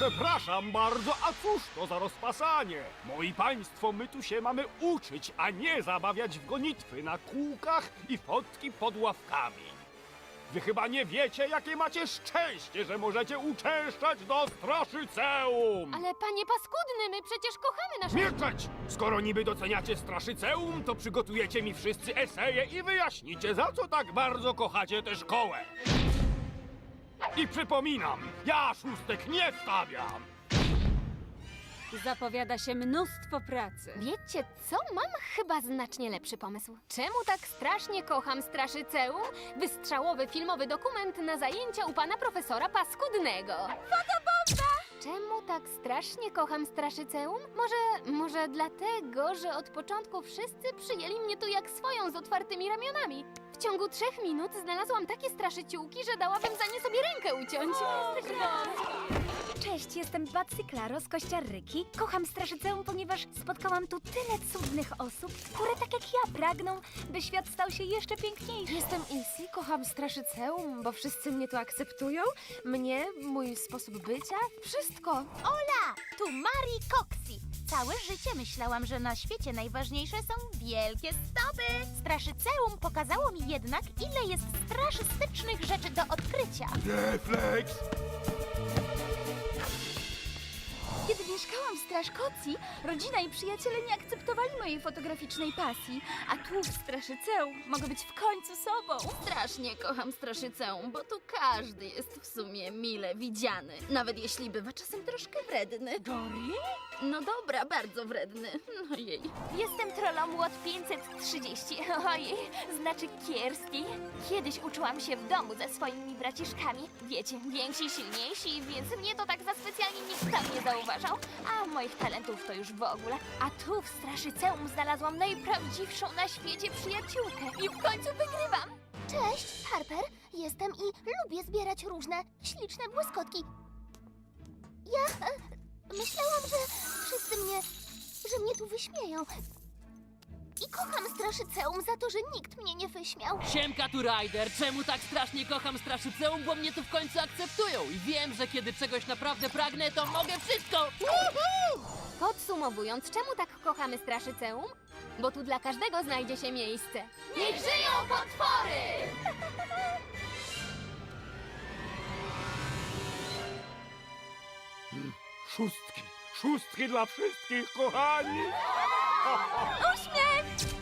Przepraszam bardzo, a cóż to za rozpasanie? Moi państwo, my tu się mamy uczyć, a nie zabawiać w gonitwy na kółkach i fotki pod ławkami. Wy chyba nie wiecie, jakie macie szczęście, że możecie uczęszczać do Straszyceum! Ale panie paskudny, my przecież kochamy nasze... Milczeć! Skoro niby doceniacie Straszyceum, to przygotujecie mi wszyscy eseje i wyjaśnicie, za co tak bardzo kochacie tę szkołę. I przypominam, ja szóstek nie stawiam! Zapowiada się mnóstwo pracy. Wiecie co? Mam chyba znacznie lepszy pomysł. Czemu tak strasznie kocham Straszyceum? Wystrzałowy filmowy dokument na zajęcia u pana profesora Paskudnego. Fotobomba! Czemu tak strasznie kocham Straszyceum? Może, może dlatego, że od początku wszyscy przyjęli mnie tu jak swoją z otwartymi ramionami. W ciągu trzech minut znalazłam takie straszyciółki, że dałabym za nie sobie rękę uciąć. Cześć, jestem Batsy Klaro z Kościarryki. Kocham Straszyceum, ponieważ spotkałam tu tyle cudnych osób, które tak jak ja pragną, by świat stał się jeszcze piękniejszy. Jestem Isi, kocham Straszyceum, bo wszyscy mnie tu akceptują. Mnie, mój sposób bycia, wszystko. Ola, tu Mari Coxi. Całe życie myślałam, że na świecie najważniejsze są wielkie stopy. Straszyceum pokazało mi jednak, ile jest straszystycznych rzeczy do odkrycia. Refleks! Kiedy mieszkałam w Straszkocji, rodzina i przyjaciele nie akceptowali mojej fotograficznej pasji, a tu w Straszyceum mogę być w końcu sobą. Strasznie kocham Straszyceum, bo tu każdy jest w sumie mile widziany. Nawet jeśli bywa czasem troszkę wredny. Dory? No dobra, bardzo wredny. No jej. Jestem trollomłot 530. Ojej, znaczy kiepski. Kiedyś uczyłam się w domu ze swoimi braciszkami. Wiecie, więksi, silniejsi, więc mnie to tak za specjalnie nikt tam nie zauważał. A moich talentów to już w ogóle. A tu w Straszyceum znalazłam najprawdziwszą na świecie przyjaciółkę. I w końcu wygrywam. Cześć, Harper. Jestem i lubię zbierać różne śliczne błyskotki. Ja e, myślałam, że wszyscy mnie, że mnie tu wyśmieją. I kocham Straszyceum za to, że nikt mnie nie wyśmiał. Siemka tu Ryder, czemu tak strasznie kocham Straszyceum, bo mnie tu w końcu akceptują i wiem, że kiedy czegoś naprawdę pragnę, to mogę wszystko! Podsumowując, czemu tak kochamy Straszyceum? Bo tu dla każdego znajdzie się miejsce. Niech żyją potwory! Szóstki! Szóstki dla wszystkich, kochani! Uśmiech!